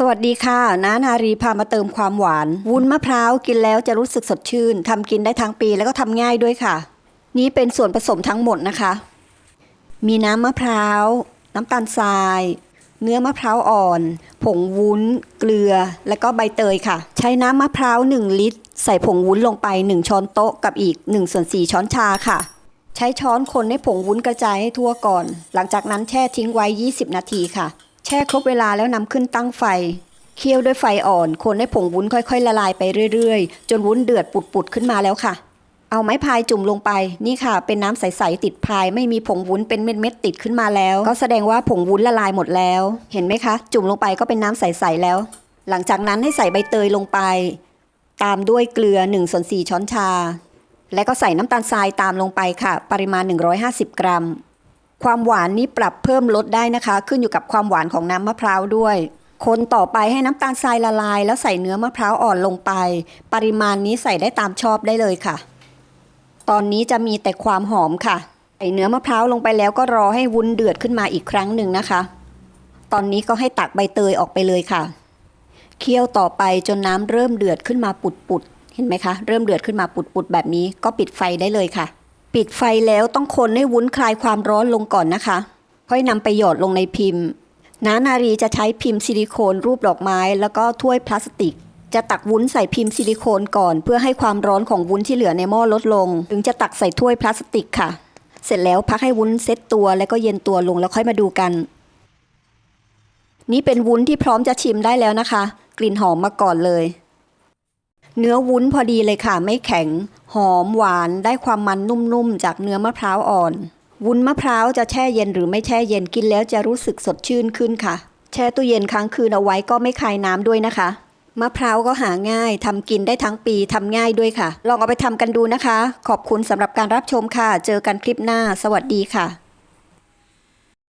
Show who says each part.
Speaker 1: สวัสดีค่ะ น้านารีพามาเติมความหวาน วุ้นมะพร้าวกินแล้วจะรู้สึกสดชื่นทำกินได้ทั้งปีแล้วก็ทำง่ายด้วยค่ะ นี่เป็นส่วนผสมทั้งหมดนะคะ มีน้ำมะพร้าว น้ำตาลทราย เนื้อมะพร้าวอ่อน ผงวุ้น เกลือ และก็ใบเตยค่ะ ใช้น้ำมะพร้าว 1 ลิตร ใส่ผงวุ้นลงไป 1 ช้อนโต๊ะกับอีก1ส่วน4ช้อนชาค่ะ ใช้ช้อนคนให้ผงวุ้นกระจายให้ทั่วก่อน หลังจากนั้นแช่ทิ้งไว้ 20 นาทีค่ะ แช่ครบเวลาแล้วนำขึ้นตั้งไฟ เคี่ยวด้วยไฟอ่อน คนให้ผงวุ้นค่อยๆ ละลายไปเรื่อยๆ จนวุ้นเดือดปุดๆขึ้นมาแล้วค่ะ เอาไม้พายจุ่มลงไป นี่ค่ะ เป็นน้ำใสๆติดพายไม่มีผงวุ้นเป็นเม็ดๆติดขึ้นมาแล้ว ก็แสดงว่าผงวุ้นละลายหมดแล้ว เห็นไหมคะ จุ่มลงไปก็เป็นน้ำใสๆแล้ว หลังจากนั้นให้ใส่ใบเตยลงไป ตามด้วยเกลือ1ส่วน4ช้อนชา และก็ใส่น้ำตาลทรายตามลงไปค่ะ ปริมาณ 150 กรัม ความหวานนี้ปรับเพิ่มลดได้นะคะ ขึ้นอยู่กับความหวานของน้ำมะพร้าวด้วยคนต่อไปให้น้ำตาลทรายละลาย แล้วใส่เนื้อมะพร้าวอ่อนลงไป ปริมาณนี้ใส่ได้ตามชอบได้เลยค่ะ ตอนนี้จะมีแต่ความหอมค่ะ ใส่เนื้อมะพร้าวลงไปแล้วก็รอให้วุ้นเดือดขึ้นมาอีกครั้งหนึ่งนะคะ ตอนนี้ก็ให้ตักใบเตยออกไปเลยค่ะ เคี่ยวต่อไปจนน้ำเริ่มเดือดขึ้นมาปุดๆ เห็นไหมคะ เริ่มเดือดขึ้นมาปุดๆแบบนี้ก็ปิดไฟได้เลยค่ะ ปิดไฟแล้วต้องคนให้วุ้นคลายความร้อนลงก่อนนะคะ ค่อยนำไปหยอดลงในพิมพ์ น้านารีจะใช้พิมพ์ซิลิโคนรูปดอกไม้ แล้วก็ถ้วยพลาสติก จะตักวุ้นใส่พิมพ์ซิลิโคนก่อน เพื่อให้ความร้อนของวุ้นที่เหลือในหม้อลดลง ถึงจะตักใส่ถ้วยพลาสติกค่ะ เสร็จแล้วพักให้วุ้นเซตตัวแล้วก็เย็นตัวลงแล้วค่อยมาดูกัน นี่เป็นวุ้นที่พร้อมจะชิมได้แล้วนะคะ กลิ่นหอมมาก่อนเลย เนื้อวุ้นพอดีเลยค่ะ ไม่แข็ง หอมหวานได้ความมันนุ่มๆ จากเนื้อมะพร้าวอ่อน วุ้นมะพร้าวจะแช่เย็นหรือไม่แช่เย็นกินแล้วจะรู้สึกสดชื่นขึ้นค่ะ แช่ตู้เย็นค้างคืนเอาไว้ก็ไม่คายน้ำด้วยนะคะ มะพร้าวก็หาง่ายทำกินได้ทั้งปีทำง่ายด้วยค่ะ ลองเอาไปทำกันดูนะคะ ขอบคุณสำหรับการรับชมค่ะ เจอกันคลิปหน้า สวัสดีค่ะ